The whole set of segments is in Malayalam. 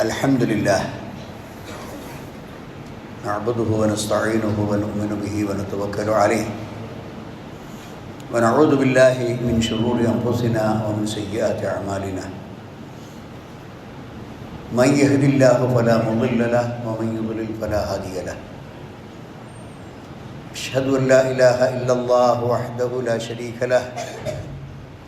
الحمد لله نعبده ونستعينه ونؤمن به ونتوكل عليه ونعوذ بالله من شرور أنفسنا ومن سيئات أعمالنا من يهد الله فلا مضل له ومن يضلل فلا هادي له أشهد أن لا إله إلا الله وحده لا شريك له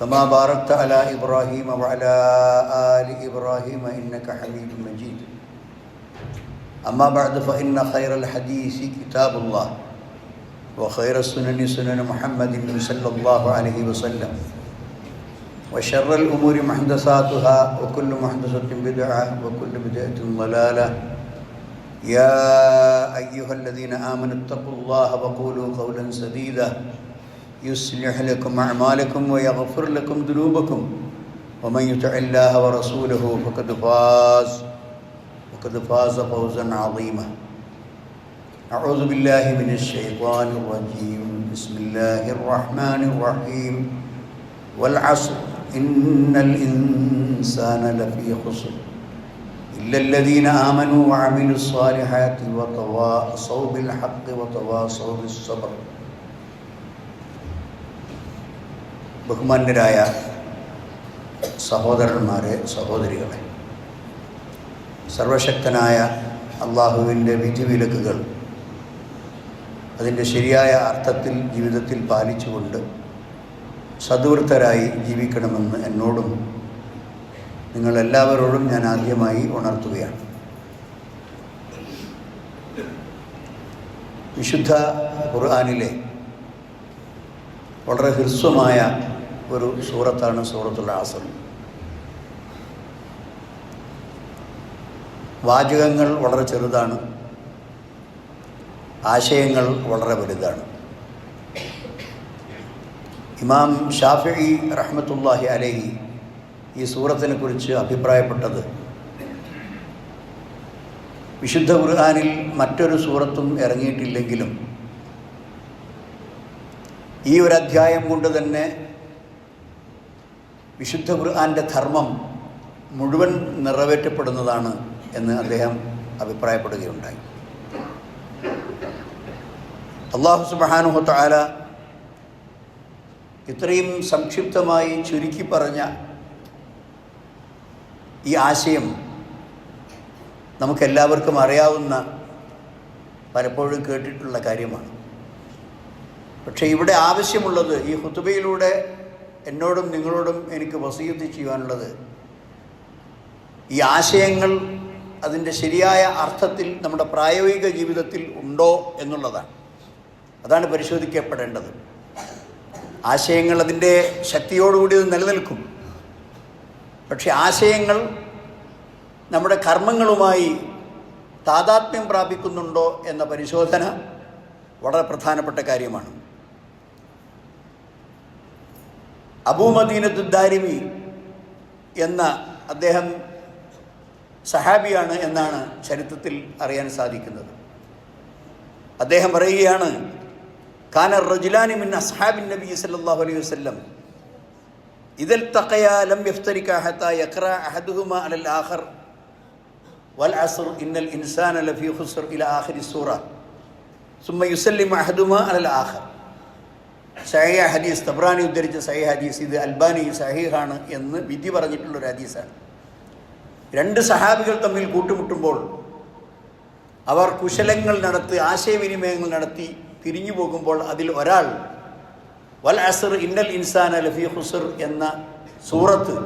كما باركت على إبراهيم وعلى آل إبراهيم إنك حميد مجيد. أما بعد فإن خير الحديث كتاب الله وخير السنن سنن محمد صلى الله عليه وسلم وشر الأمور محدثاتها وكل محدثة بدعة وكل بدعة ضلالة. يا أيها الذين آمنوا اتقوا الله وقولوا قولا سديدا. يصلح لكم أعمالكم ويغفر لكم ذنوبكم. ومن يطع الله ورسوله فقد فاز وقد فاز فوزا عظيما. أعوذ بالله من الشيطان الرجيم. بسم الله الرحمن الرحيم. والعصر. إن الإنسان لفي خسر. إلا الذين آمنوا وعملوا الصالحات وتواصوا بالحق وتواصوا بالصبر. ബഹുമാന്യരായ സഹോദരന്മാരെ സഹോദരികളെ സർവശക്തനായ അള്ളാഹുവിന്റെ വിധിവിലക്കുകൾ അതിന്റെ ശരിയായ അർത്ഥത്തിൽ ജീവിതത്തിൽ പാലിച്ചുകൊണ്ട് സദൃത്തരായി ജീവിക്കണമെന്ന് എന്നോടും നിങ്ങളെല്ലാവരോടും ഞാൻ ആദ്യമായി ഉണർത്തുകയാണ്. വിശുദ്ധ ഖുർആാനിലെ വളരെ ഹ്രസ്വമായ ഒരു സൂറത്താണ് സൂറത്തുൽ ആസർ വാചകങ്ങൾ വളരെ ചെറുതാണ്. ആശയങ്ങൾ വളരെ വലുതാണ്. ഇമാം ഷാഫി റഹ്മത്തുല്ലാഹി അലഹി ഈ സൂറത്തിനെ കുറിച്ച് അഭിപ്രായപ്പെട്ടത് വിശുദ്ധ ഖുർആാനിൽ മറ്റൊരു സൂറത്തും ഇറങ്ങിയിട്ടില്ലെങ്കിലും ഈ ഒരു അധ്യായം കൊണ്ട് തന്നെ വിശുദ്ധ ഖുർആാന്റെ ധർമ്മം മുഴുവൻ നിറവേറ്റപ്പെടുന്നതാണ് എന്ന് അദ്ദേഹം അഭിപ്രായപ്പെടുകയുണ്ടായി. അള്ളാഹു സുബാനുഹത്ത് ആല ഇത്രയും സംക്ഷിപ്തമായി ചുരുക്കി പറഞ്ഞ ഈ ആശയം നമുക്കെല്ലാവർക്കും അറിയാവുന്ന പലപ്പോഴും കേട്ടിട്ടുള്ള കാര്യമാണ്. പക്ഷേ ഇവിടെ ആവശ്യമുള്ളത് ഈ ഹുത്തുബയിലൂടെ എന്നോടും നിങ്ങളോടും എനിക്ക് വസീയത്ത് ചെയ്യുവാനുള്ളത്. ഈ ആശയങ്ങൾ അതിന്റെ ശരിയായ അർത്ഥത്തിൽ നമ്മുടെ പ്രായോഗിക ജീവിതത്തിൽ ഉണ്ടോ എന്നുള്ളതാണ്. അതാണ് പരിശോധിക്കപ്പെടേണ്ടത്. ആശയങ്ങൾ അതിന്റെ ശക്തിയോടുകൂടി അത് നിലനിൽക്കും. പക്ഷെ ആശയങ്ങൾ നമ്മുടെ കർമ്മങ്ങളുമായി താതാത്മ്യം പ്രാപിക്കുന്നുണ്ടോ എന്ന പരിശോധന വളരെ പ്രധാനപ്പെട്ട കാര്യമാണ്. അബൂമദീനത്തുദ്ദാരിമി എന്ന അദ്ദേഹം സഹാബിയാണ് എന്നാണ് ചരിത്രത്തിൽ അറിയാൻ സാധിക്കുന്നത്. അദ്ദേഹം പറയുകയാണ് കാന റജുലാനി മിൻ അസ്ഹാബിൻ നബി സല്ലാഹു അലൈഹി വസ്ലം ഇതിൽ തക്കയാ ലം യഫ്തരിക്ക ഹത്ത യക്ര അഹദുഹുമ അലൽ ആഖർ. വൽ അസർ ഇന്നൽ ഇൻസാൻ ലഫി ഹുസർ ഇല ആഖിരി സൂറ. സുമ്മ യുസല്ലിം അഹദുമ അലൽ ആഖർ. സഹീഹ ഹദീസ് തബ്രാനി ഉദ്ധരിച്ച സഹീഹ ഹദീസ് ഇത് അൽബാനി സഹീഹാണ് എന്ന് വിധി പറഞ്ഞിട്ടുള്ള ഒരു ഹദീസാണ്. രണ്ട് സഹാബികൾ തമ്മിൽ കൂട്ടുമുട്ടുമ്പോൾ അവർ കുശലങ്ങൾ നടത്തി ആശയവിനിമയങ്ങൾ നടത്തി തിരിഞ്ഞു പോകുമ്പോൾ അതിൽ ഒരാൾ വൽ അസർ ഇന്നൽ ഇൻസാൻ ലഫി ഹുസർ എന്ന സൂറത്ത്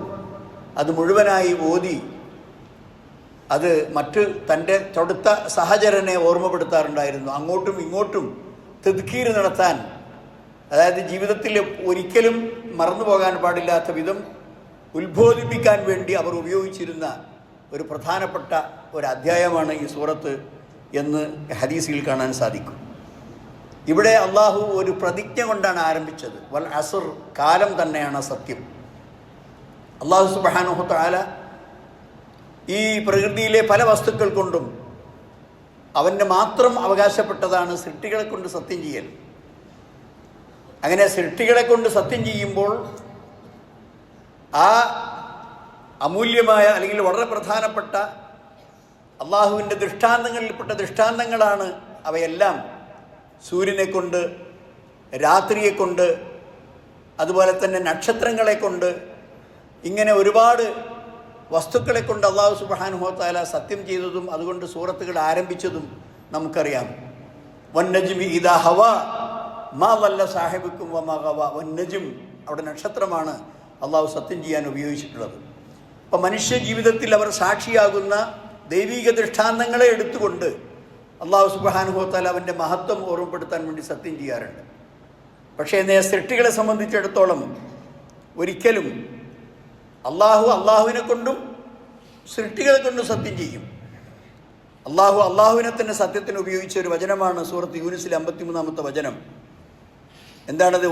അത് മുഴുവനായി ഓതി അത് മറ്റ് തന്റെ തൊടുത്ത സഹചരനെ ഓർമ്മപ്പെടുത്താറുണ്ടായിരുന്നു. അങ്ങോട്ടും ഇങ്ങോട്ടും തെതുക്കീര് നടത്താൻ അതായത് ജീവിതത്തിൽ ഒരിക്കലും മറന്നു പോകാൻ പാടില്ലാത്ത വിധം ഉത്ബോധിപ്പിക്കാൻ വേണ്ടി അവർ ഉപയോഗിച്ചിരുന്ന ഒരു പ്രധാനപ്പെട്ട ഒരു അധ്യായമാണ് ഈ സൂറത്ത് എന്ന് ഹദീസിൽ കാണാൻ സാധിക്കും. ഇവിടെ അള്ളാഹു ഒരു പ്രതിജ്ഞ കൊണ്ടാണ് ആരംഭിച്ചത്. വൽ അസുർ കാലം തന്നെയാണ് സത്യം. അള്ളാഹു സുബാനുഹത്താല ഈ പ്രകൃതിയിലെ പല വസ്തുക്കൾ കൊണ്ടും അവന്റെ മാത്രം അവകാശപ്പെട്ടതാണ് സൃഷ്ടികളെ കൊണ്ട് സത്യം ചെയ്യൽ. അങ്ങനെ സൃഷ്ടികളെ കൊണ്ട് സത്യം ചെയ്യുമ്പോൾ ആ അമൂല്യമായ അല്ലെങ്കിൽ വളരെ പ്രധാനപ്പെട്ട അള്ളാഹുവിന്റെ ദൃഷ്ടാന്തങ്ങളിൽപ്പെട്ട ദൃഷ്ടാന്തങ്ങളാണ് അവയെല്ലാം സൂര്യനെ കൊണ്ട് രാത്രിയെ കൊണ്ട് അതുപോലെ തന്നെ നക്ഷത്രങ്ങളെ കൊണ്ട് ഇങ്ങനെ ഒരുപാട് വസ്തുക്കളെ കൊണ്ട് അള്ളാഹു സുബാനുഹോത്താല സത്യം ചെയ്തതും അതുകൊണ്ട് സൂറത്തുകൾ ആരംഭിച്ചതും നമുക്കറിയാം. വന്നജ്മി ഇതാ ഹവ മാ വല്ല സാഹിബിക്കും വ മകവ വന്നജും അവിടെ നക്ഷത്രമാണ് അള്ളാഹു സത്യം ചെയ്യാൻ ഉപയോഗിച്ചിട്ടുള്ളത്. അപ്പം മനുഷ്യ ജീവിതത്തിൽ അവർ സാക്ഷിയാകുന്ന ദൈവിക ദൃഷ്ടാന്തങ്ങളെ എടുത്തുകൊണ്ട് അള്ളാഹു സുബാനുഭവത്താൽ അവന്റെ മഹത്വം ഓർമ്മപ്പെടുത്താൻ വേണ്ടി സത്യം ചെയ്യാറുണ്ട്. പക്ഷേ നേ സൃഷ്ടികളെ സംബന്ധിച്ചിടത്തോളം ഒരിക്കലും അള്ളാഹു അള്ളാഹുവിനെ കൊണ്ടും സൃഷ്ടികളെ കൊണ്ടും സത്യം ചെയ്യും. അള്ളാഹു അള്ളാഹുവിനെ തന്നെ സത്യത്തിന് ഉപയോഗിച്ച ഒരു വചനമാണ് സൂറത്ത് യൂനിസിലെ അമ്പത്തിമൂന്നാമത്തെ വചനം. എന്താണത്?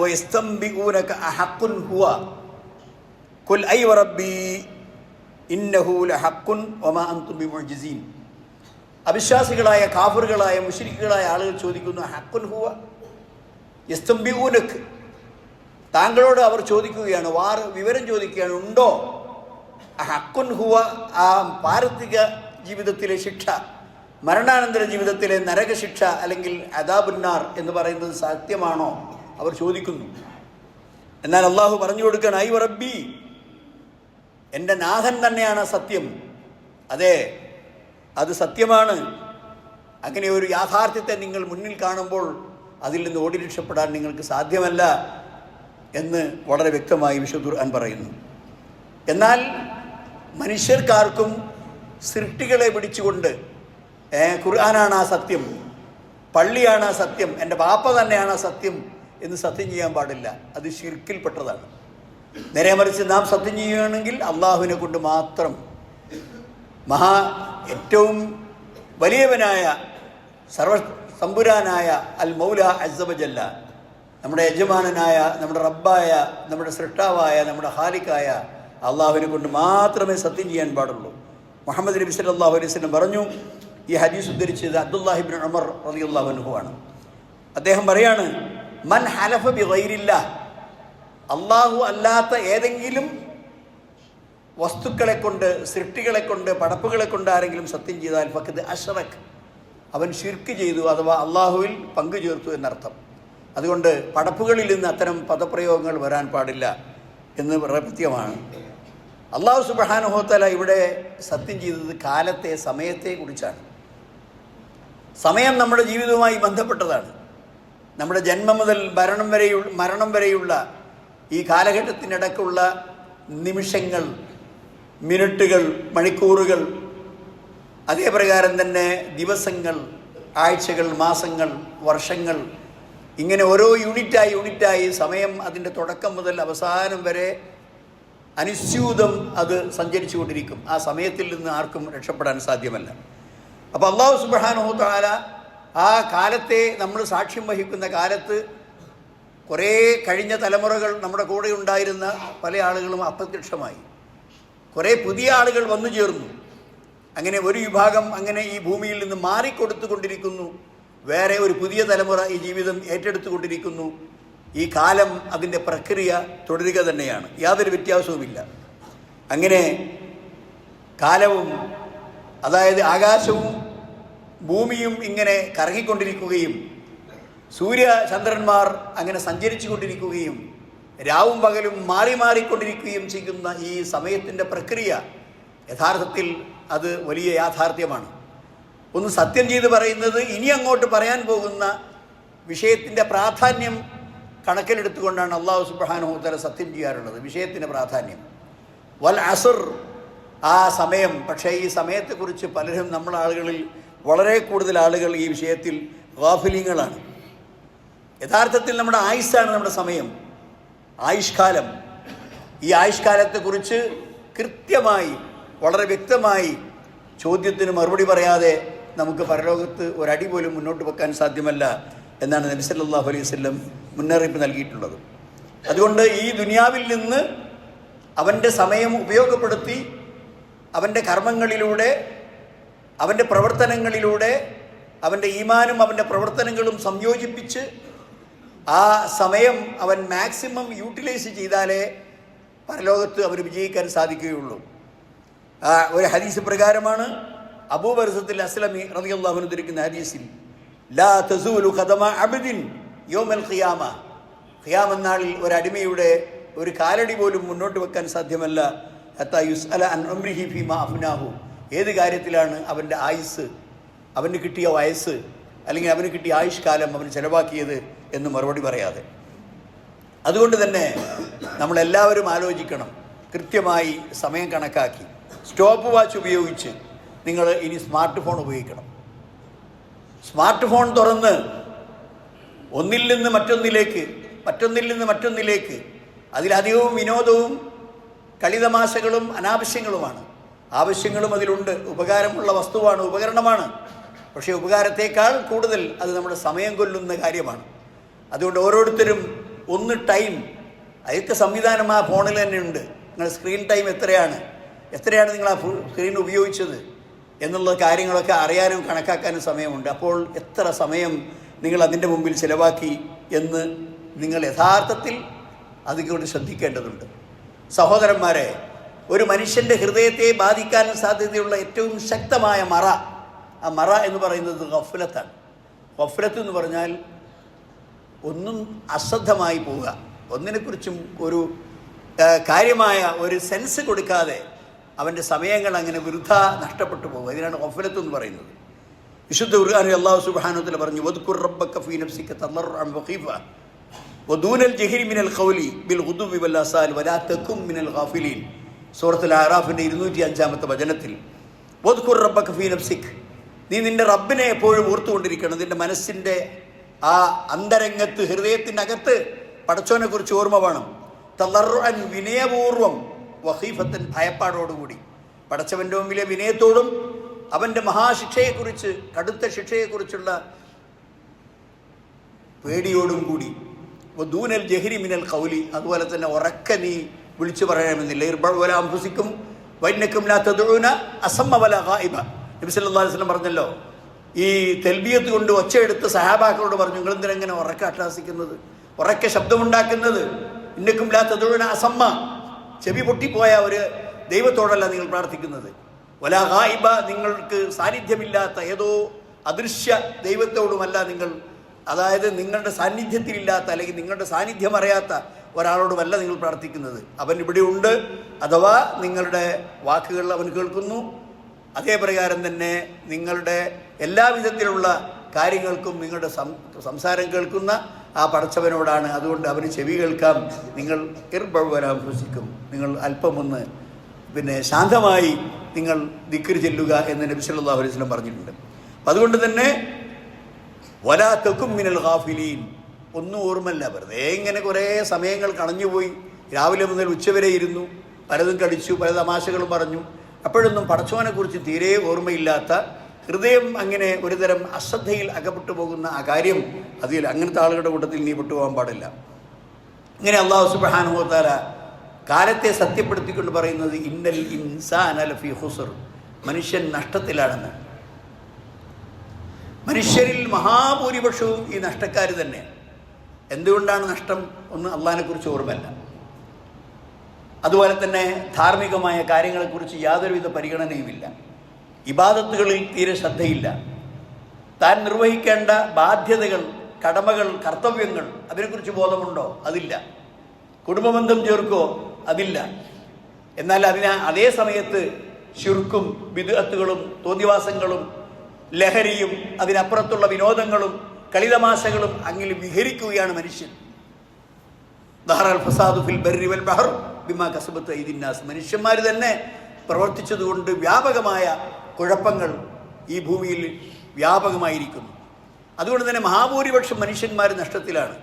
അവിശ്വാസികളായ കാഫറുകളായ മുശ്രിക്കുകളായ ആളുകൾ ചോദിക്കുന്നു ഹക്കുൻ ഹുവ? യസ്തംബിഊനക് താങ്കളോട് അവർ ചോദിക്കുകയാണ് വാർ വിവരം ചോദിക്കുകയാണ് ഉണ്ടോ? ഹക്കുൻ ഹുവ ആ പാരത്വിക ജീവിതത്തിലെ ശിക്ഷ മരണാനന്തര ജീവിതത്തിലെ നരകശിക്ഷ അല്ലെങ്കിൽ അദാബുന്നാർ എന്ന് പറയുന്നത് സത്യമാണോ അവർ ചോദിക്കുന്നു. എന്നാൽ അള്ളാഹു പറഞ്ഞു കൊടുക്കാൻ ഐ റബ്ബി എന്റെ നാഥൻ തന്നെയാണ് സത്യം. അതെ അത് സത്യമാണ്. അങ്ങനെ ഒരു യാഥാർത്ഥ്യത്തെ നിങ്ങൾ മുന്നിൽ കാണുമ്പോൾ അതിൽ നിന്ന് ഓടി രക്ഷപ്പെടാൻ നിങ്ങൾക്ക് സാധ്യമല്ല എന്ന് വളരെ വ്യക്തമായി വിശുദ്ധ ഖുർആൻ പറയുന്നു. എന്നാൽ മനുഷ്യർക്കാർക്കും സൃഷ്ടികളെ പിടിച്ചുകൊണ്ട് ഖുർആനാണ് ആ സത്യം പള്ളിയാണ് ആ സത്യം എന്റെ പാപ്പ തന്നെയാണ് ആ സത്യം എന്ന് സത്യം ചെയ്യാൻ പാടില്ല. അത് ഷിർക്കിൽപ്പെട്ടതാണ് നേരെ മറിച്ച് നാം സത്യം ചെയ്യുകയാണെങ്കിൽ അള്ളാഹുവിനെ കൊണ്ട് മാത്രം മഹാ ഏറ്റവും വലിയവനായ സർവ സമ്പുരാനായ അൽ മൗല അസബജല്ല നമ്മുടെ യജമാനനായ നമ്മുടെ റബ്ബായ നമ്മുടെ സൃഷ്ടാവായ നമ്മുടെ ഹാലിക്കായ അള്ളാഹുവിനെ കൊണ്ട് മാത്രമേ സത്യം ചെയ്യാൻ പാടുള്ളൂ. മുഹമ്മദ് നബി സല്ലല്ലാഹു അലൈഹി സ്വലം പറഞ്ഞു ഈ ഹദീസ് ഉദ്ധരിച്ചത് അബ്ദുല്ലാഹിബിൻ ഉമർ അൻഹു ആണ്. അദ്ദേഹം പറയാണ് മൻ ഹലഫ അള്ളാഹു അല്ലാത്ത ഏതെങ്കിലും വസ്തുക്കളെ കൊണ്ട് സൃഷ്ടികളെ കൊണ്ട് പടപ്പുകളെ കൊണ്ട് ആരെങ്കിലും സത്യം ചെയ്താൽ ഫക്കത് അഷറഖ്. അവൻ ഷിർക്ക് ചെയ്തു അഥവാ അള്ളാഹുവിൽ പങ്കു ചേർത്തു എന്നർത്ഥം. അതുകൊണ്ട് പടപ്പുകളിൽ നിന്ന് അത്തരം പദപ്രയോഗങ്ങൾ വരാൻ പാടില്ല എന്ന് പ്രത്യമാണ് അള്ളാഹു സുബഹാനുഹോത്തല ഇവിടെ സത്യം ചെയ്തത് കാലത്തെ സമയത്തെ കുറിച്ചാണ്. സമയം നമ്മുടെ ജീവിതവുമായി ബന്ധപ്പെട്ടതാണ്. നമ്മുടെ ജന്മം മുതൽ മരണം വരെയുള്ള മരണം വരെയുള്ള ഈ കാലഘട്ടത്തിനിടക്കുള്ള നിമിഷങ്ങൾ മിനിറ്റുകൾ മണിക്കൂറുകൾ അതേപ്രകാരം തന്നെ ദിവസങ്ങൾ ആഴ്ചകൾ മാസങ്ങൾ വർഷങ്ങൾ ഇങ്ങനെ ഓരോ യൂണിറ്റായി യൂണിറ്റായി സമയം അതിന്റെ തുടക്കം മുതൽ അവസാനം വരെ അനുസ്യൂതം അത് സഞ്ചരിച്ചു കൊണ്ടിരിക്കും. ആ സമയത്തിൽ നിന്ന് ആർക്കും രക്ഷപ്പെടാൻ സാധ്യമല്ല. അപ്പോൾ അള്ളാഹു സുബാനുഹു താല ആ കാലത്തെ നമ്മൾ സാക്ഷ്യം വഹിക്കുന്ന കാലത്ത് കുറേ കഴിഞ്ഞ തലമുറകൾ നമ്മുടെ കൂടെ ഉണ്ടായിരുന്ന പല ആളുകളും അപ്രത്യക്ഷമായി. കുറേ പുതിയ ആളുകൾ വന്നു ചേർന്നു. അങ്ങനെ ഒരു വിഭാഗം അങ്ങനെ ഈ ഭൂമിയിൽ നിന്ന് മാറിക്കൊടുത്തുകൊണ്ടിരിക്കുന്നു. വേറെ ഒരു പുതിയ തലമുറ ഈ ജീവിതം ഏറ്റെടുത്തുകൊണ്ടിരിക്കുന്നു. ഈ കാലം അതിന്റെ പ്രക്രിയ തുടരുക തന്നെയാണ്. യാതൊരു വ്യത്യാസവുമില്ല. അങ്ങനെ കാലവും അതായത് ആകാശവും ഭൂമിയും ഇങ്ങനെ കറങ്ങിക്കൊണ്ടിരിക്കുകയും സൂര്യ ചന്ദ്രന്മാർ അങ്ങനെ സഞ്ചരിച്ചു കൊണ്ടിരിക്കുകയും രാവും പകലും മാറി മാറിക്കൊണ്ടിരിക്കുകയും ചെയ്യുന്ന ഈ സമയത്തിന്റെ പ്രക്രിയ യഥാർത്ഥത്തിൽ അത് വലിയ യാഥാർത്ഥ്യമാണ്. ഒന്ന് സത്യം ചെയ്ത് പറയുന്നത് ഇനി അങ്ങോട്ട് പറയാൻ പോകുന്ന വിഷയത്തിന്റെ പ്രാധാന്യം കണക്കിലെടുത്തുകൊണ്ടാണ് അള്ളാഹു സുബ്രഹാനുഹൂത്തല സത്യം ചെയ്യാറുള്ളത്. വിഷയത്തിന്റെ പ്രാധാന്യം. വൽ അസുർ ആ സമയം. പക്ഷേ ഈ സമയത്തെക്കുറിച്ച് പലരും നമ്മളെ ആളുകളിൽ വളരെ കൂടുതൽ ആളുകൾ ഈ വിഷയത്തിൽ ഗാഫിലിങ്ങളാണ്. യഥാർത്ഥത്തിൽ നമ്മുടെ ആയുസ്സാണ് നമ്മുടെ സമയം. ആയുഷ്കാലം. ഈ ആയുഷ്കാലത്തെക്കുറിച്ച് കൃത്യമായി വളരെ വ്യക്തമായി ചോദ്യത്തിന് മറുപടി പറയാതെ നമുക്ക് പരലോകത്ത് ഒരടി പോലും മുന്നോട്ട് വെക്കാൻ സാധ്യമല്ല എന്നാണ് നബി സല്ലല്ലാഹു അലൈഹി വല്ലം മുന്നറിയിപ്പ് നൽകിയിട്ടുള്ളത്. അതുകൊണ്ട് ഈ ദുനിയാവിൽ നിന്ന് അവന്റെ സമയം ഉപയോഗപ്പെടുത്തി അവന്റെ കർമ്മങ്ങളിലൂടെ അവന്റെ പ്രവർത്തനങ്ങളിലൂടെ അവന്റെ ഈമാനും അവന്റെ പ്രവർത്തനങ്ങളും സംയോജിപ്പിച്ച് ആ സമയം അവൻ മാക്സിമം യൂട്ടിലൈസ് ചെയ്താലേ പരലോകത്ത് അവർ വിജയിക്കാൻ സാധിക്കുകയുള്ളൂ. ഒരു ഹദീസ് പ്രകാരമാണ് അബൂബർസത്തിൽ അസ്ലമി റളിയല്ലാഹു ധരിക്കുന്ന ഹദീസിൽ ലാ തസൂലു ഖദമ അബിദിൻ യോമൽ ഖിയാമ. ഖിയാമ നാളിൽ ഒരു അടിമയുടെ ഒരു കാലടി പോലും മുന്നോട്ട് വെക്കാൻ സാധ്യമല്ല. ഹത്താ യുസ്അല അൻ ഉംരിഹി ഫീമാ അഫ്നാഹു. ഏത് കാര്യത്തിലാണ് അവന്റെ ആയുസ് അവന് കിട്ടിയ വയസ്സ് അല്ലെങ്കിൽ അവന് കിട്ടിയ ആയുഷ്കാലം അവൻ ചെലവാക്കിയത് എന്ന് മറുപടി പറയാതെ. അതുകൊണ്ട് തന്നെ നമ്മളെല്ലാവരും ആലോചിക്കണം. കൃത്യമായി സമയം കണക്കാക്കി. സ്റ്റോപ്പ് വാച്ച് ഉപയോഗിച്ച് നിങ്ങൾ ഇനി സ്മാർട്ട് ഫോൺ ഉപയോഗിക്കണം. സ്മാർട്ട് ഫോൺ തുറന്ന് ഒന്നിൽ നിന്ന് മറ്റൊന്നിലേക്ക് മറ്റൊന്നിൽ നിന്ന് മറ്റൊന്നിലേക്ക്. അതിലധികവും വിനോദവും കളിതമാശകളും അനാവശ്യങ്ങളുമാണ്. ആവശ്യങ്ങളും അതിലുണ്ട്. ഉപകാരമുള്ള വസ്തുവാണ് ഉപകരണമാണ്. പക്ഷേ ഉപകാരത്തേക്കാൾ കൂടുതൽ അത് നമ്മുടെ സമയം കൊല്ലുന്ന കാര്യമാണ്. അതുകൊണ്ട് ഓരോരുത്തരും ഒന്ന് ടൈം. അതൊക്കെ സംവിധാനം ആ ഫോണിൽ തന്നെ ഉണ്ട്. നിങ്ങൾ സ്ക്രീൻ ടൈം എത്രയാണ്? എത്രയാണ് നിങ്ങൾ ആ സ്ക്രീൻ ഉപയോഗിച്ചത്? എന്നുള്ള കാര്യങ്ങളൊക്കെ അറിയാനും കണക്കാക്കാനും സമയമുണ്ട്. അപ്പോൾ എത്ര സമയം നിങ്ങൾ അതിന്റെ മുമ്പിൽ ചിലവാക്കി എന്ന് നിങ്ങൾ യഥാർത്ഥത്തിൽ അതിനോട് ശ്രദ്ധിക്കേണ്ടതുണ്ട്. സഹോദരന്മാരെ ഒരു മനുഷ്യന്റെ ഹൃദയത്തെ ബാധിക്കാൻ സാധ്യതയുള്ള ഏറ്റവും ശക്തമായ മറ ആ മറ എന്ന് പറയുന്നത് ഗഫ്ലത്താണ്. ഗഫ്ലത്ത് എന്ന് പറഞ്ഞാൽ ഒന്നും അശ്രദ്ധമായി പോവുക. ഒന്നിനെക്കുറിച്ചും ഒരു കാര്യമായ ഒരു സെൻസ് കൊടുക്കാതെ അവന്റെ സമയങ്ങൾ അങ്ങനെ വൃദ്ധ നഷ്ടപ്പെട്ടു പോകുക ഇതിനാണ് ഗഫലത്ത് എന്ന് പറയുന്നത്. വിശുദ്ധ ഖുർആനിൽ അള്ളാഹു വ പറഞ്ഞു വദ്കുർ റബ്ബക ഫീ നഫ്സിക തളർറഅൻ വഖീഫ വദൂനൽ മിനൽ ഖൗലി ബിൽ ഗുദുവി വൽ വലാ മിനൽ ഗാഫിലീൻ. സൂറത്തുൽ ആറാഫിന്റെ ഇരുന്നൂറ്റി അഞ്ചാമത്തെ വചനത്തിൽ ബോധ്കുർ റബ്ബക ഫീ നഫ്സിക്. നീ നിന്റെ റബ്ബിനെ എപ്പോഴും ഓർത്തുകൊണ്ടിരിക്കണം. നിന്റെ മനസ്സിന്റെ ആ അന്തരംഗത്ത് ഹൃദയത്തിന്റെ അകത്ത് പടച്ചോനെ കുറിച്ച് ഓർമ്മ വേണം. തളർവൻ വിനയപൂർവം വഹീഫത്തൻ ഭയപ്പാടോടുകൂടി. പടച്ചവന്റെ മുമ്പിലെ വിനയത്തോടും അവന്റെ മഹാശിക്ഷയെക്കുറിച്ച് കടുത്ത ശിക്ഷയെക്കുറിച്ചുള്ള പേടിയോടും കൂടി. ദൂനൽ ജഹരി മിനൽ കൗലി അതുപോലെ തന്നെ ഉറക്ക നീ വിളിച്ചു പറയണമെന്നില്ല. ഇർബല അംഫുസിക്കും വൈനക്കും ലാ തദുന ഹായിബ നബി വസല്ലം പറഞ്ഞല്ലോ ഈ തെൽബിയത്ത് കൊണ്ട് ഒച്ചയെടുത്ത് സഹാബാക്കളോട് പറഞ്ഞു നിങ്ങൾ എന്തിനെങ്ങനെ ഉറക്കെ അട്ടാസിക്കുന്നത് ഉറക്കെ ശബ്ദമുണ്ടാക്കുന്നത്? ഇന്നക്കും ലാ തദുന അസമ്മ. ചെവി പൊട്ടിപ്പോയ ഒരു ദൈവത്തോടല്ല നിങ്ങൾ പ്രാർത്ഥിക്കുന്നത്. വല ഗായിബ നിങ്ങൾക്ക് സാന്നിധ്യമില്ലാത്ത ഏതോ അദൃശ്യ ദൈവത്തോടുമല്ല നിങ്ങൾ അതായത് നിങ്ങളുടെ സാന്നിധ്യത്തിലില്ലാത്ത അല്ലെങ്കിൽ നിങ്ങളുടെ സാന്നിധ്യം അറിയാത്ത ഒരാളോടുമല്ല നിങ്ങൾ പ്രാർത്ഥിക്കുന്നത്. അവൻ ഇവിടെ ഉണ്ട് അഥവാ നിങ്ങളുടെ വാക്കുകൾ അവൻ കേൾക്കുന്നു. അതേപ്രകാരം തന്നെ നിങ്ങളുടെ എല്ലാ വിധത്തിലുള്ള കാര്യങ്ങൾക്കും നിങ്ങളുടെ സംസാരം കേൾക്കുന്ന ആ പടച്ചവനോടാണ്. അതുകൊണ്ട് അവന് ചെവി കേൾക്കാം. നിങ്ങൾ ഇർബവരാംഭൂസിക്കും നിങ്ങൾ അല്പമൊന്ന് പിന്നെ ശാന്തമായി നിങ്ങൾ ദിക്കർ ചെല്ലുക എന്ന് നബി സല്ലല്ലാഹു അലൈഹി വസല്ലം പറഞ്ഞിട്ടുണ്ട്. അതുകൊണ്ട് തന്നെ വലാ തെക്കും മിനൽ ഗാഫിലീൻ. ഒന്നും ഓർമ്മല്ല വെറുതെ ഇങ്ങനെ കുറേ സമയങ്ങൾ കളഞ്ഞുപോയി രാവിലെ മുതൽ ഉച്ചവരെ ഇരുന്നു. പലതും കടിച്ചു പല തമാശകളും പറഞ്ഞു. അപ്പോഴൊന്നും പടച്ചോനെക്കുറിച്ച് തീരെ ഓർമ്മയില്ലാത്ത ഹൃദയം അങ്ങനെ ഒരുതരം അശ്രദ്ധയിൽ അകപ്പെട്ടു പോകുന്ന ആ കാര്യം അതിൽ അങ്ങനത്തെ ആളുകളുടെ കൂട്ടത്തിൽ നീ പെട്ടുപോകാൻ പാടില്ല. ഇങ്ങനെ അള്ളാഹു സുബ്ഹാനഹുവതാല കാലത്തെ സത്യപ്പെടുത്തിക്കൊണ്ട് പറയുന്നത് ഇന്നൽ ഇൻസാൻ അലഫി ഹുസർ മനുഷ്യൻ നഷ്ടത്തിലാണെന്ന്. മനുഷ്യരിൽ മഹാഭൂരിപക്ഷവും ഈ നഷ്ടക്കാർ തന്നെ. എന്തുകൊണ്ടാണ് നഷ്ടം ഒന്ന് അള്ളാഹിനെ കുറിച്ച് ഓർമ്മല്ല അതുപോലെ തന്നെ ധാർമ്മികമായ കാര്യങ്ങളെക്കുറിച്ച് യാതൊരുവിധ പരിഗണനയുമില്ല. ഇബാദത്തുകളിൽ തീരെ ശ്രദ്ധയില്ല. താൻ നിർവഹിക്കേണ്ട ബാധ്യതകൾ കടമകൾ കർത്തവ്യങ്ങൾ അതിനെക്കുറിച്ച് ബോധമുണ്ടോ? അതില്ല. കുടുംബബന്ധം ചേർക്കോ? അതില്ല. എന്നാൽ അതിന് അതേ സമയത്ത് ശുർക്കും വിദഗത്തുകളും തോന്നിവാസങ്ങളും ലഹരിയും അതിനപ്പുറത്തുള്ള വിനോദങ്ങളും കളിതമാശകളും അങ്ങിൽ വിഹരിക്കുകയാണ് മനുഷ്യൻ. ദഹറൽ ഫസാദു ഫിൽ ബർരി വൽ ബഹർ ബിമാ മനുഷ്യന്മാർ തന്നെ പ്രവർത്തിച്ചതുകൊണ്ട് വ്യാപകമായ കുഴപ്പങ്ങൾ ഈ ഭൂമിയിൽ വ്യാപകമായിരിക്കുന്നു. അതുകൊണ്ട് തന്നെ മഹാഭൂരിപക്ഷം മനുഷ്യന്മാർ നഷ്ടത്തിലാണ്.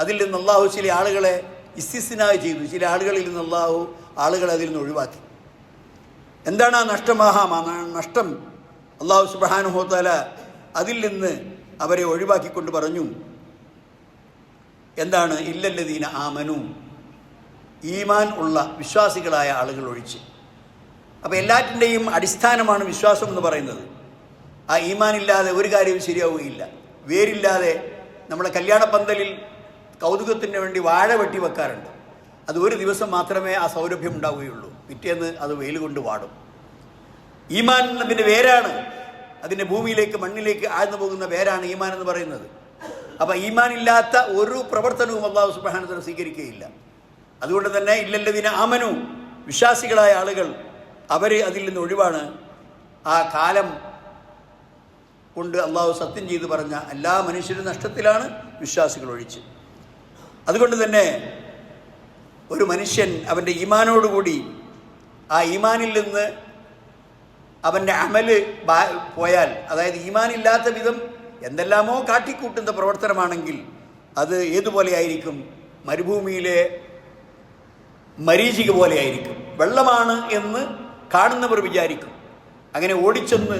അതിൽ നിന്ന് അള്ളാഹു ചില ആളുകളെ ഇസ്തിസിനായി ചെയ്തു. ചില ആളുകളിൽ നിന്ന് അള്ളാഹു ആളുകളെ അതിൽ നിന്ന് ഒഴിവാക്കി. എന്താണ് ആ നഷ്ടമാഹാം ആ നഷ്ടം. അള്ളാഹു സുബാനുഹോത്താല അതിൽ നിന്ന് അവരെ ഒഴിവാക്കിക്കൊണ്ട് പറഞ്ഞു എന്താണ്? ഇല്ലല്ലതീന ആമനു. ഈമാൻ ഉള്ള വിശ്വാസികളായ ആളുകൾ ഒഴിച്ച്. അപ്പോൾ എല്ലാറ്റിന്റെയും അടിസ്ഥാനമാണ് വിശ്വാസം എന്ന് പറയുന്നത്. ആ ഈമാൻ ഇല്ലാതെ ഒരു കാര്യവും ശരിയാവുകയില്ല. വേരില്ലാതെ നമ്മളെ കല്യാണ പന്തലിൽ കൗതുകത്തിന് വേണ്ടി വാഴ വെട്ടി വെക്കാറുണ്ട്. അത് ഒരു ദിവസം മാത്രമേ ആ സൗരഭ്യം ഉണ്ടാവുകയുള്ളൂ. പിറ്റേന്ന് അത് വെയിൽ കൊണ്ട് വാടും. ഈമാൻ എന്നതിന്റെ വേരാണ് അതിന്റെ ഭൂമിയിലേക്ക് മണ്ണിലേക്ക് ആഴ്ന്നു പോകുന്ന പേരാണ് ഈമാൻ എന്ന് പറയുന്നത്. അപ്പം ഈമാൻ ഇല്ലാത്ത ഒരു പ്രവർത്തനവും അള്ളാഹു സുബാനത്തിന് സ്വീകരിക്കുകയില്ല. അതുകൊണ്ട് തന്നെ ഇല്ലല്ലതിന ആമനു വിശ്വാസികളായ ആളുകൾ അവർ അതിൽ നിന്ന് ഒഴിവാണ്. ആ കാലം കൊണ്ട് അള്ളാഹു സത്യം ചെയ്തു പറഞ്ഞ എല്ലാ മനുഷ്യരും നഷ്ടത്തിലാണ് വിശ്വാസികൾ ഒഴിച്ച്. അതുകൊണ്ട് തന്നെ ഒരു മനുഷ്യൻ അവന്റെ ഈമാനോടുകൂടി ആ ഈമാനിൽ നിന്ന് അവന്റെ അമൽ പോയാൽ അതായത് ഈമാനില്ലാത്ത വിധം എന്തെല്ലാമോ കാട്ടിക്കൂട്ടുന്ന പ്രവർത്തനമാണെങ്കിൽ അത് ഏതുപോലെയായിരിക്കും മരുഭൂമിയിലെ മരീചിക പോലെയായിരിക്കും വെള്ളമാണ് എന്ന് കാണുന്നവർ വിചാരിക്കും. അങ്ങനെ ഓടിച്ചെന്ന്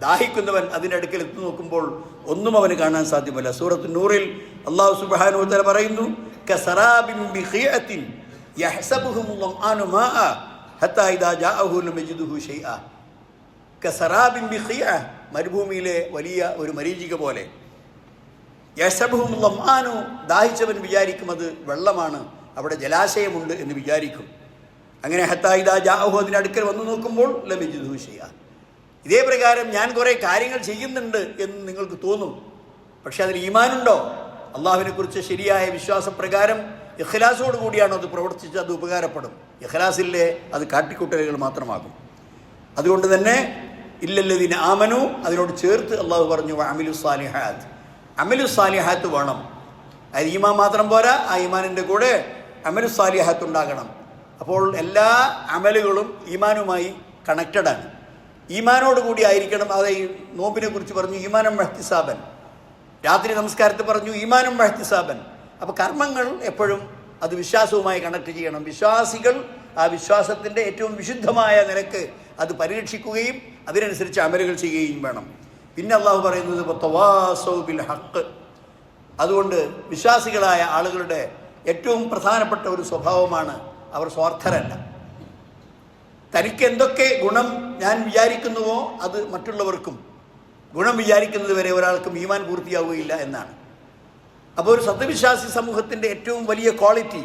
ദാഹിക്കുന്നവൻ അതിന്റെ അടുക്കൽ എത്തി നോക്കുമ്പോൾ ഒന്നും അവന് കാണാൻ സാധ്യമല്ല. സൂറത്ത് നൂറിൽ അള്ളാഹു തആല പറയുന്നു കസറാബിൻ ബിഹിയ മരുഭൂമിയിലെ വലിയ ഒരു മരീചിക പോലെ. യശബുഹും ലമ്മാനു ദാഹിച്ചവൻ വിചാരിക്കും അത് വെള്ളമാണ് അവിടെ ജലാശയമുണ്ട് എന്ന് വിചാരിക്കും. അങ്ങനെ ഹത്തായിദ ജാഹു അതിന്റെ അടുക്കൽ വന്നു നോക്കുമ്പോൾ ലഭിച്ചു ഇതേ പ്രകാരം ഞാൻ കുറേ കാര്യങ്ങൾ ചെയ്യുന്നുണ്ട് എന്ന് നിങ്ങൾക്ക് തോന്നും. പക്ഷെ അതിൽ ഈമാനുണ്ടോ? അള്ളാഹുവിനെ കുറിച്ച് ശരിയായ വിശ്വാസപ്രകാരം ഇഖ്ലാസോട് കൂടിയാണോ അത് പ്രവർത്തിച്ച് അത് ഉപകാരപ്പെടും. ഇഖ്ലാസില്ലേ അത് കാട്ടിക്കൂട്ടലുകൾ മാത്രമാകും. അതുകൊണ്ട് തന്നെ ഇല്ലല്ലതിന് ആമനു അതിനോട് ചേർത്ത് അള്ളാഹു പറഞ്ഞു അമിലു സാലിഹാത്ത്. അമലു സാലിഹാത്ത് വേണം. അത് ഈമാൻ മാത്രം പോരാ ആ ഈമാനിന്റെ കൂടെ അമലു സാലിഹാത്ത് ഉണ്ടാകണം. അപ്പോൾ എല്ലാ അമലുകളും ഈമാനുമായി കണക്റ്റഡാണ് ഈമാനോട് കൂടി ആയിരിക്കണം. അത് ഈ നോമ്പിനെ കുറിച്ച് പറഞ്ഞു ഈമാനം മഹ്തിസാബൻ രാത്രി നമസ്കാരത്തിൽ പറഞ്ഞു ഈമാനും മഹ്തിസാബൻ അപ്പോൾ കർമ്മങ്ങൾ എപ്പോഴും അത് വിശ്വാസവുമായി കണക്ട് ചെയ്യണം. വിശ്വാസികൾ ആ വിശ്വാസത്തിന്റെ ഏറ്റവും വിശുദ്ധമായ നിലയ്ക്ക് അത് പരിരക്ഷിക്കുകയും അതിനനുസരിച്ച് അമലുകൾ ചെയ്യുകയും വേണം. പിന്നെ അള്ളാഹു പറയുന്നത് ബിൽ ഹക്ക് അതുകൊണ്ട് വിശ്വാസികളായ ആളുകളുടെ ഏറ്റവും പ്രധാനപ്പെട്ട ഒരു സ്വഭാവമാണ് അവർ സ്വാർത്ഥരല്ല. തനിക്ക് എന്തൊക്കെ ഗുണം ഞാൻ വിചാരിക്കുന്നുവോ അത് മറ്റുള്ളവർക്കും ഗുണം വിചാരിക്കുന്നത് വരെ ഒരാൾക്കും ഈമാൻ പൂർത്തിയാവുകയില്ല എന്നാണ്. അപ്പോൾ ഒരു സത്യവിശ്വാസി സമൂഹത്തിന്റെ ഏറ്റവും വലിയ ക്വാളിറ്റി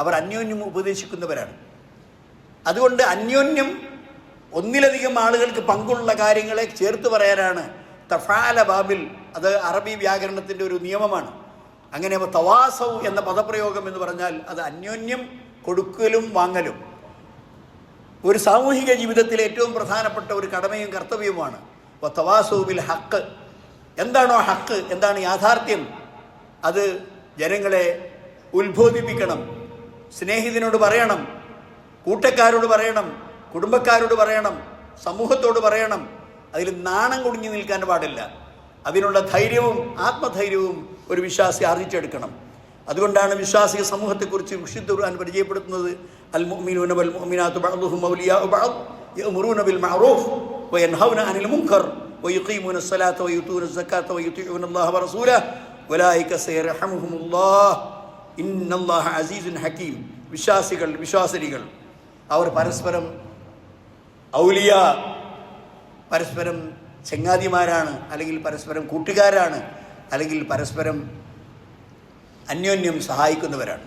അവർ അന്യോന്യം ഉപദേശിക്കുന്നവരാണ്. അതുകൊണ്ട് അന്യോന്യം ഒന്നിലധികം ആളുകൾക്ക് പങ്കുള്ള കാര്യങ്ങളെ ചേർത്ത് പറയാനാണ് തഫാല ബാബിൽ. അത് അറബി വ്യാകരണത്തിന്റെ ഒരു നിയമമാണ്. അങ്ങനെ തവാസൗ എന്ന പദപ്രയോഗം എന്ന് പറഞ്ഞാൽ അത് അന്യോന്യം കൊടുക്കലും വാങ്ങലും. ഒരു സാമൂഹിക ജീവിതത്തിലെ ഏറ്റവും പ്രധാനപ്പെട്ട ഒരു കടമയും കർത്തവ്യവുമാണ്. അപ്പോൾ തവാസൗബിൽ ഹക്ക് എന്താണോ ഹക്ക് എന്താണ് യാഥാർത്ഥ്യം? അത് ജനങ്ങളെ ഉത്ബോധിപ്പിക്കണം. സ്നേഹിതനോട് പറയണം. കൂട്ടക്കാരോട് പറയണം. കുടുംബക്കാരോട് പറയണം സമൂഹത്തോട് പറയണം അതിൽ നാണം കുടുങ്ങി നിൽക്കാൻ പാടില്ല അതിനുള്ള ധൈര്യവും ആത്മധൈര്യവും ഒരു വിശ്വാസി ആർജിച്ചെടുക്കണം അതുകൊണ്ടാണ് വിശ്വാസിക സമൂഹത്തെക്കുറിച്ച് വിശുദ്ധ ഖുർആൻ പരിചയപ്പെടുത്തുന്നത് അൽ മുഅ്മിനൂന വൽ മുഅ്മിനാത്തു ബഅ്ദുഹും ഔലിയാഉ ബഅദ് യഅ്മുറൂന ബിൽ മഅറൂഫ് വയൻഹൗന അനിൽ മുൻകർ ويقيمون الصلاة ويؤتون الزكاة ويطيعون الله ورسوله أولئك سيرحمهم الله إن الله عزيز حكيم വിശ്വാസികൾ വിശ്വാസിനികൾ അവർ പരസ്പരം ഔലിയ പരസ്പരം ചങ്ങാതിമാരാണ് അല്ലെങ്കിൽ പരസ്പരം കൂട്ടുകാരാണ് അല്ലെങ്കിൽ പരസ്പരം അന്യോന്യം സഹായിക്കുന്നവരാണ്.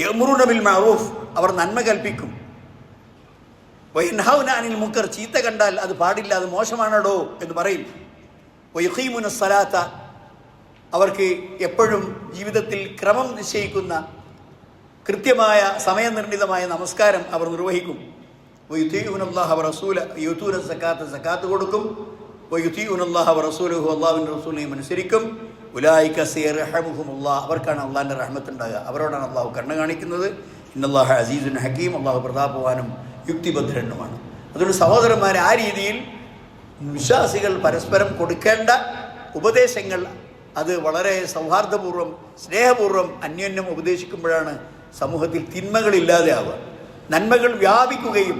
യമുറുനബിൽ മഅറൂഫ് അവർ നന്മ കൽപ്പിക്കും. വൈൻഹൗന അനിൽ മുക്കർ ചീത്ത കണ്ടാൽ അത് പാടില്ല അത് മോശമാണടോ എന്ന് പറയും. വൈഹീമുന സലാത്ത അവർക്ക് എപ്പോഴും ജീവിതത്തിൽ ക്രമം നിശ്ചയിക്കുന്ന കൃത്യമായ സമയനിർണിതമായ നമസ്കാരം അവർ നിർവഹിക്കും. വയുത്തീഉനല്ലാഹ റസൂല യുത്തൂന സക്കാത്ത് സക്കാത്ത് കൊടുക്കും. വയുത്തീഉനല്ലാഹ റസൂലഹു അള്ളാഹുവിന്റെ റസൂലിനെയും അനുസരിക്കും. ഉലായിക്ക സേർഹമുഹുമുള്ള അവർക്കാണ് അള്ളാഹിന്റെ റഹ്മത്ത് ഉണ്ടാകുക അവരോടാണ് അള്ളാഹു കണ്ണ കാണിക്കുന്നത്. ഇന്നല്ലാഹ അസീസുൻ ഹക്കീം അള്ളാഹു പ്രതാപവാനും യുക്തിഭദ്രനുമാണ്. അതുകൊണ്ട് സഹോദരന്മാരെ ആ രീതിയിൽ വിശ്വാസികൾ പരസ്പരം കൊടുക്കേണ്ട ഉപദേശങ്ങൾ അത് വളരെ സൗഹാർദ്ദപൂർവം സ്നേഹപൂർവം അന്യോന്യം ഉപദേശിക്കുമ്പോഴാണ് സമൂഹത്തിൽ തിന്മകളില്ലാതെ ആവുക നന്മകൾ വ്യാപിക്കുകയും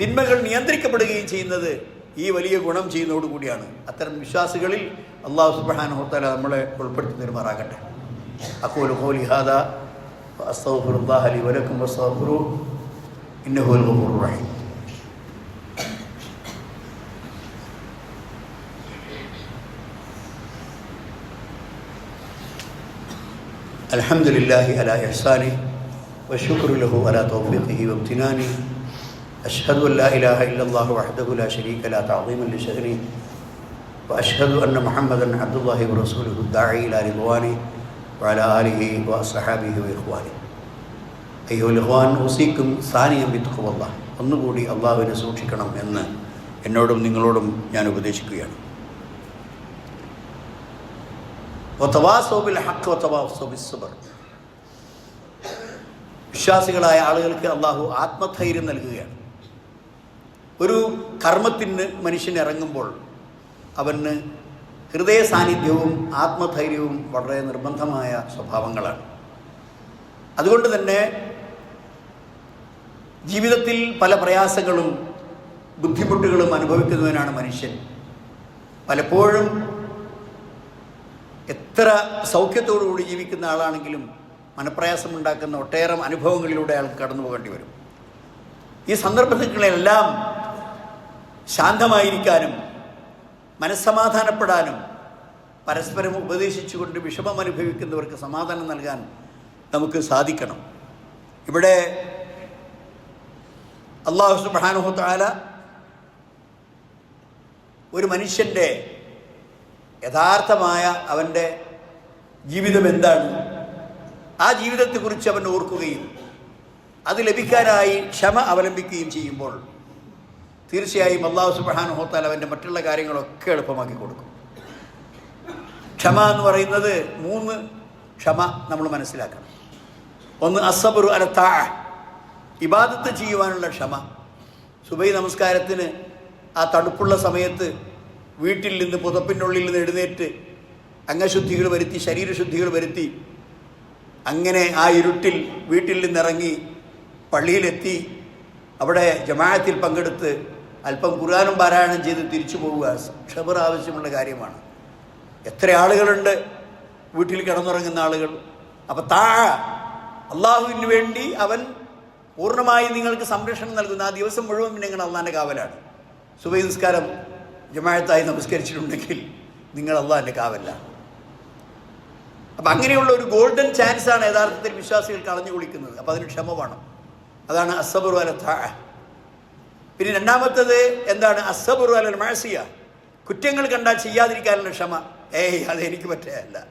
തിന്മകൾ നിയന്ത്രിക്കപ്പെടുകയും ചെയ്യുന്നത് ഈ വലിയ ഗുണം ചെയ്യുന്നതോടുകൂടിയാണ് അത്തരം വിശ്വാസികളിൽ അള്ളാഹു സുബ്ഹാനഹു തആല നമ്മളെ ഉൾപ്പെടുത്തി തരുമാറാകട്ടെ അഖൂലു ഖൗലി ഹാദാ വഅസ്തഗ്ഫിറുല്ലാഹ ലി വലക്കും വസ്തഗ്ഫിറു ഇന്നഹു ഹുവൽ ഗഫൂറുർ റഹീം الحمد لله على إحسانه والشكر له على توفيقه وامتنانه أشهد أن لا إله إلا الله وحده لا شريك لا تعظيما لشهره وأشهد أن محمدا عبد الله ورسوله الداعي إلى رضوانه وعلى آله وأصحابه وإخوانه أيها അയ്യോ ലഹ്വാൻ ഉസീക്കും സാനിയം വിത്തുക്കുമല്ല ഒന്നുകൂടി അള്ളാഹുവിനെ സൂക്ഷിക്കണം എന്ന് എന്നോടും നിങ്ങളോടും ഞാൻ ഉപദേശിക്കുകയാണ് വിശ്വാസികളായ ആളുകൾക്ക് അള്ളാഹു ആത്മധൈര്യം നൽകുകയാണ് ഒരു കർമ്മത്തിന് മനുഷ്യൻ ഇറങ്ങുമ്പോൾ അവന് ഹൃദയ സാന്നിധ്യവും ആത്മധൈര്യവും വളരെ നിർബന്ധമായ സ്വഭാവങ്ങളാണ്. അതുകൊണ്ട് തന്നെ ജീവിതത്തിൽ പല പ്രയാസങ്ങളും ബുദ്ധിമുട്ടുകളും അനുഭവിക്കുന്നവനാണ് മനുഷ്യൻ. പലപ്പോഴും എത്ര സൗഖ്യത്തോടുകൂടി ജീവിക്കുന്ന ആളാണെങ്കിലും മനപ്രയാസമുണ്ടാക്കുന്ന ഒട്ടേറെ അനുഭവങ്ങളിലൂടെ അയാൾക്ക് കടന്നു പോകേണ്ടി വരും. ഈ സന്ദർഭങ്ങളിലെല്ലാം ശാന്തമായിരിക്കാനും മനസ്സമാധാനപ്പെടാനും പരസ്പരം ഉപദേശിച്ചുകൊണ്ട് വിഷമം അനുഭവിക്കുന്നവർക്ക് സമാധാനം നൽകാൻ നമുക്ക് സാധിക്കണം. ഇവിടെ അള്ളാഹു സുബ്ഹാനഹു തആല ഒരു മനുഷ്യന്റെ യഥാർത്ഥമായ അവന്റെ ജീവിതം എന്താണ്? ആ ജീവിതത്തെക്കുറിച്ച് അവൻ ഓർക്കുകയും അത് ലഭിക്കാനായി ക്ഷമ അവലംബിക്കുകയും ചെയ്യുമ്പോൾ തീർച്ചയായും അള്ളാഹു സുബ്ഹാനഹു ഹോത്താൽ അവന്റെ മറ്റുള്ള കാര്യങ്ങളൊക്കെ എളുപ്പമാക്കി കൊടുക്കും. ക്ഷമ എന്ന് പറയുന്നത് മൂന്ന് ക്ഷമ നമ്മൾ മനസ്സിലാക്കണം. ഒന്ന് അസബറു അലത്താ ഇബാദത്ത് ചെയ്യുവാനുള്ള ക്ഷമ. സുബൈ നമസ്കാരത്തിന് ആ തണുപ്പുള്ള സമയത്ത് വീട്ടിൽ നിന്ന് പുതപ്പിനുള്ളിൽ നിന്ന് എഴുന്നേറ്റ് അംഗശുദ്ധികൾ വരുത്തി ശരീരശുദ്ധികൾ വരുത്തി അങ്ങനെ ആ ഇരുട്ടിൽ വീട്ടിൽ നിന്നിറങ്ങി പള്ളിയിലെത്തി അവിടെ ജമാഅത്തിൽ പങ്കെടുത്ത് അല്പം ഖുർആാനും പാരായണം ചെയ്ത് തിരിച്ചു പോവുക ക്ഷബർ ആവശ്യമുള്ള കാര്യമാണ്. എത്ര ആളുകളുണ്ട്? വീട്ടിൽ കിടന്നുറങ്ങുന്ന ആളുകൾ. അപ്പം താ അള്ളാഹുവിന് വേണ്ടി അവൻ പൂർണമായി നിങ്ങൾക്ക് സംരക്ഷണം നൽകുന്ന ആ ദിവസം മുഴുവൻ നിങ്ങൾ അള്ളാന്റെ കാവലാണ്. സുബൈ നിസ്കാരം ജമാഅത്തായി നമസ്കരിച്ചിട്ടുണ്ടെങ്കിൽ നിങ്ങൾ അള്ളാഹിന്റെ കാവലാണ് അപ്പം അങ്ങനെയുള്ള ഒരു ഗോൾഡൻ ചാൻസാണ് യഥാർത്ഥത്തിൽ വിശ്വാസികൾ കളഞ്ഞു കുളിക്കുന്നത്. അപ്പം അതിന് ക്ഷമ വേണം. അതാണ് അസബർ വല താ പിന്നെ രണ്ടാമത്തത് എന്താണ്? അസബുറു അലൽ മാസിയ കുറ്റങ്ങൾ കണ്ടാൽ ചെയ്യാതിരിക്കാനുള്ള ക്ഷമ. ഏയ് അത് എനിക്ക് പറ്റുകയല്ല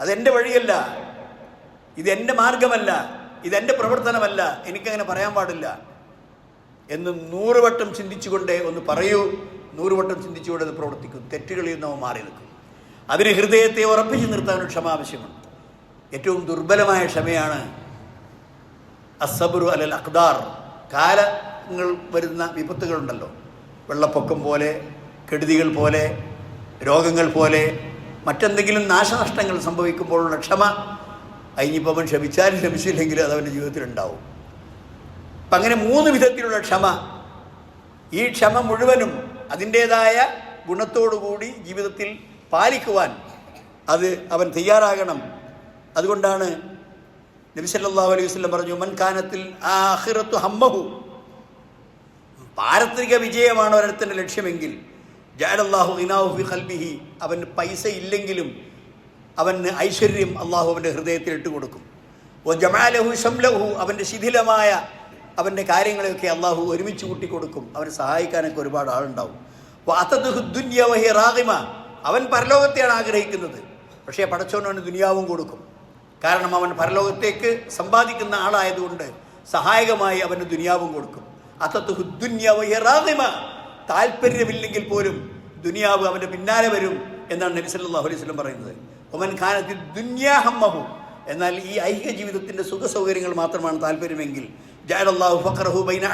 അതെന്റെ വഴിയല്ല. ഇതെന്റെ മാർഗമല്ല. ഇതെന്റെ പ്രവർത്തനമല്ല. എനിക്കങ്ങനെ പറയാൻ പാടില്ല. എന്ന് നൂറുവട്ടം ചിന്തിച്ചുകൊണ്ട് ഒന്ന് പറയൂ. നൂറുവട്ടം ചിന്തിച്ചുകൊണ്ട് അത് പ്രവർത്തിക്കും. തെറ്റുകളിൽ നിന്ന് മാറി നിൽക്കും. അതിന് ഹൃദയത്തെ ഉറപ്പിച്ചു നിർത്താൻ ഒരു ക്ഷമ ആവശ്യമുണ്ട്. ഏറ്റവും ദുർബലമായ ക്ഷമയാണ് അസബറു അലൽ അഖ്ദാർ. കാലങ്ങൾ വരുന്ന വിപത്തുകളുണ്ടല്ലോ. വെള്ളപ്പൊക്കം പോലെ കെടുതികൾ പോലെ രോഗങ്ങൾ പോലെ മറ്റെന്തെങ്കിലും നാശനഷ്ടങ്ങൾ സംഭവിക്കുമ്പോഴുള്ള ക്ഷമ അതിനിപ്പോൾ അവൻ ക്ഷമിച്ചാലും ക്ഷമിച്ചില്ലെങ്കിലും അത് അവന്റെ ജീവിതത്തിൽ ഉണ്ടാവും. അപ്പം അങ്ങനെ മൂന്ന് വിധത്തിലുള്ള ക്ഷമ. ഈ ക്ഷമ മുഴുവനും അതിന്റേതായ ഗുണത്തോടുകൂടി ജീവിതത്തിൽ പാലിക്കുവാൻ അത് അവൻ തയ്യാറാകണം. അതുകൊണ്ടാണ് നബി സല്ലല്ലാഹു അലൈഹി വസല്ലം പറഞ്ഞു മൻ കാനത്തിൽ അഹിറത്തു ഹമ്മഹു പാരത്രിക വിജയമാണ് ഒരിടത്തിന്റെ ലക്ഷ്യമെങ്കിൽ. ജാലല്ലാഹു ഇനാഹുബി ഹൽബിഹി അവന് പൈസ ഇല്ലെങ്കിലും അവന് ഐശ്വര്യം അള്ളാഹു അവന്റെ ഹൃദയത്തിൽ ഇട്ട് കൊടുക്കും. ഓ ജമാലഹു ഷംലഹു അവന്റെ ശിഥിലമായ അവന്റെ കാര്യങ്ങളെയൊക്കെ അള്ളാഹു ഒരുമിച്ച് കൂട്ടിക്കൊടുക്കും. അവനെ സഹായിക്കാനൊക്കെ ഒരുപാട് ആളുണ്ടാവും. ദുന്യവഹി റാഹിമ അവൻ പരലോകത്തെയാണ് ആഗ്രഹിക്കുന്നത്. പക്ഷേ പടച്ചോനവന് ദുനിയാവും കൊടുക്കും. കാരണം അവൻ പരലോകത്തേക്ക് സമ്പാദിക്കുന്ന ആളായതുകൊണ്ട് സഹായകമായി അവന് ദുനിയാവും കൊടുക്കും. താല്പര്യമില്ലെങ്കിൽ പോലും ദുനിയാവ് അവന്റെ പിന്നാലെ വരും എന്നാണ് നബി സല്ലല്ലാഹു അലൈഹി വസല്ലം പറയുന്നത്. ഒമൻ ഖാനത്തിൽ ദുന്യാഹമ്മഹു എന്നാൽ ഈ ഐഹിക ജീവിതത്തിന്റെ സുഖ സൗകര്യങ്ങൾ മാത്രമാണ് താല്പര്യമെങ്കിൽ ഫഖറഹു ബൈന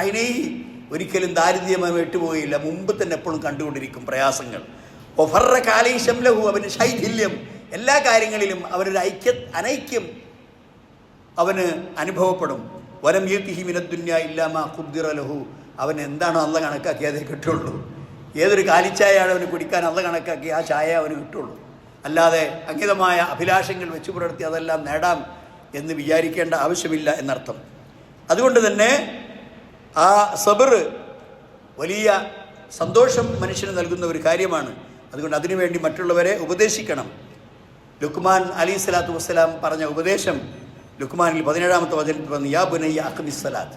ഒരിക്കലും ദാരിദ്ര്യമായി വിട്ടുപോയില്ല. മുമ്പ് തന്നെ എപ്പോഴും കണ്ടുകൊണ്ടിരിക്കും പ്രയാസങ്ങൾ. ലഹു അവന് ശൈഥില്യം. എല്ലാ കാര്യങ്ങളിലും അവരൊരു ഐക്യ അനൈക്യം അവന് അനുഭവപ്പെടും. വലം യത്തിഹി മിനദ്ദുന്യ ഇല്ലാമ ഖുദ്ദിറ ലഹു. അവൻ എന്താണോ അല്ല കണക്കാക്കി അതേ കിട്ടുള്ളൂ. ഏതൊരു കാലിച്ചായാണ് അവന് കുടിക്കാൻ അല്ല കണക്കാക്കി ആ ചായ അവന് കിട്ടുള്ളൂ. അല്ലാതെ അംഗിതമായ അഭിലാഷങ്ങൾ വെച്ചു പുലർത്തി അതെല്ലാം നേടാം എന്ന് വിചാരിക്കേണ്ട ആവശ്യമില്ല എന്നർത്ഥം. അതുകൊണ്ട് തന്നെ ആ സബർ വലിയ സന്തോഷം മനുഷ്യന് നൽകുന്ന ഒരു കാര്യമാണ്. അതുകൊണ്ട് അതിനുവേണ്ടി മറ്റുള്ളവരെ ഉപദേശിക്കണം. ലുക്മാൻ അലി സ്വലാത്തു വസ്സലാം പറഞ്ഞ ഉപദേശം ലുക്മാനിൽ പതിനേഴാമത്തെ വചനത്തിൽ പറഞ്ഞു യാ ബുനയ്യ അഖ്മിസ് സലാത്ത്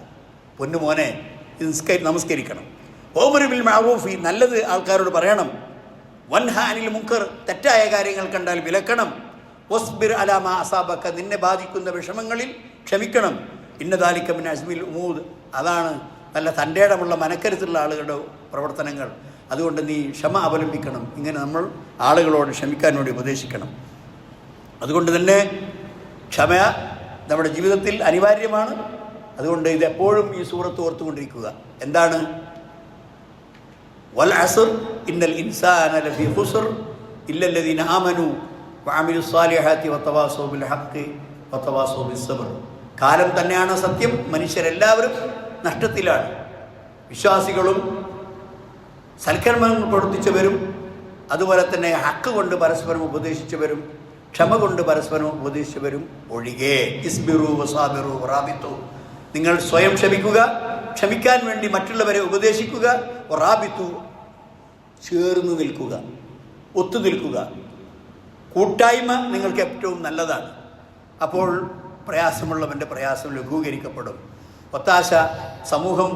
പൊന്നു മോനെ നിസ്കരി നമസ്കരിക്കണം. ഓമർ ബിൽ മാവൂഫി നല്ലത് ആൾക്കാരോട് പറയണം. വൻ അനിൽ മുക്കർ തെറ്റായ കാര്യങ്ങൾ കണ്ടാൽ വിലക്കണം. ഒസ്ബിർ അലാമ അസാബക്ക നിന്നെ ബാധിക്കുന്ന വിഷമങ്ങളിൽ ക്ഷമിക്കണം. ഇന്നദാലിക്കമിൻ അസ്മിൽ ഉമൂദ്. അതാണ് നല്ല തന്റെ ഇടമുള്ള മനക്കരുത്തുള്ള ആളുകളുടെ പ്രവർത്തനങ്ങൾ. അതുകൊണ്ട് നീ ക്ഷമ അവലംബിക്കണം. ഇങ്ങനെ നമ്മൾ ആളുകളോട് ക്ഷമിക്കാൻ വേണ്ടി ഉപദേശിക്കണം. അതുകൊണ്ട് തന്നെ ക്ഷമ നമ്മുടെ ജീവിതത്തിൽ അനിവാര്യമാണ്. അതുകൊണ്ട് ഇത് എപ്പോഴും ഈ സൂറത്ത് ഓർത്തുകൊണ്ടിരിക്കുക. എന്താണ്? വൽ അസർ ഇന്നൽ ഇൻസാന ലഫി ആമനു സബ്ർ കാലം തന്നെയാണ് സത്യം. മനുഷ്യരെല്ലാവരും നഷ്ടത്തിലാണ്. വിശ്വാസികളും സൽക്കർമ്മങ്ങൾ പ്രവർത്തിച്ചവരും അതുപോലെ തന്നെ ഹക്ക് കൊണ്ട് പരസ്പരം ഉപദേശിച്ചവരും ക്ഷമ കൊണ്ട് പരസ്പരം ഉപദേശിച്ചവരും ഒഴികെ. നിങ്ങൾ സ്വയം ക്ഷമിക്കുക ക്ഷമിക്കാൻ വേണ്ടി മറ്റുള്ളവരെ ഉപദേശിക്കുക റാബിത്തു ചേർന്ന് നിൽക്കുക ഒത്തു നിൽക്കുക. കൂട്ടായ്മ നിങ്ങൾക്ക് ഏറ്റവും നല്ലതാണ്. അപ്പോൾ പ്രയാസമുള്ളവന്റെ പ്രയാസം ലഘൂകരിക്കപ്പെടും. ഒത്താശ സമൂഹം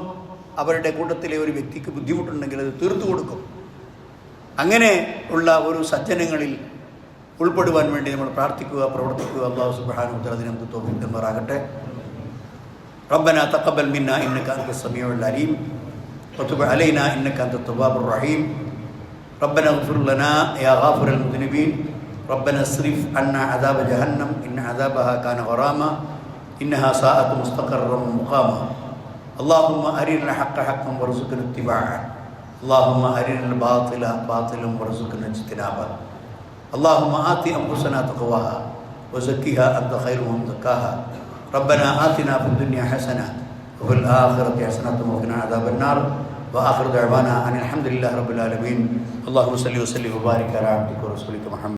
അവരുടെ കൂട്ടത്തിലെ ഒരു വ്യക്തിക്ക് ബുദ്ധിമുട്ടുണ്ടെങ്കിൽ അത് തീർത്തു കൊടുക്കും അങ്ങനെ ഉള്ള ഒരു സജ്ജനങ്ങളിൽ ഉൾപ്പെടുവാൻ വേണ്ടി നമ്മൾ പ്രാർത്ഥിക്കുക പ്രവർത്തിക്കുക അള്ളാഹു സുബ്ഹാനഹു വ തആല അതിന് നമുക്ക് തോഫീക്ക് തരുമാറാകട്ടെ ربنا تقبل منا انك انت السميع العليم وتب علينا انك انت التواب الرحيم ربنا اغفر لنا يا غافر المذنبين ربنا اصرف عنا عذاب جهنم ان عذابها كان غراما انها ساءت مستقرا ومقاما اللهم ارنا الحق حقا وارزقنا اتباعه اللهم ارنا الباطل باطلا وارزقنا اجتنابه اللهم آت أنفسنا تقواها وزكها أنت خير من زكاها. ربنا آتنا في الدنيا حسنة وفي الآخرة حسنة وقنا عذاب النار. وآخر دعوانا أن الحمد لله رب العالمين. اللهم صل وسلم وبارك على عبدك ورسولك محمد.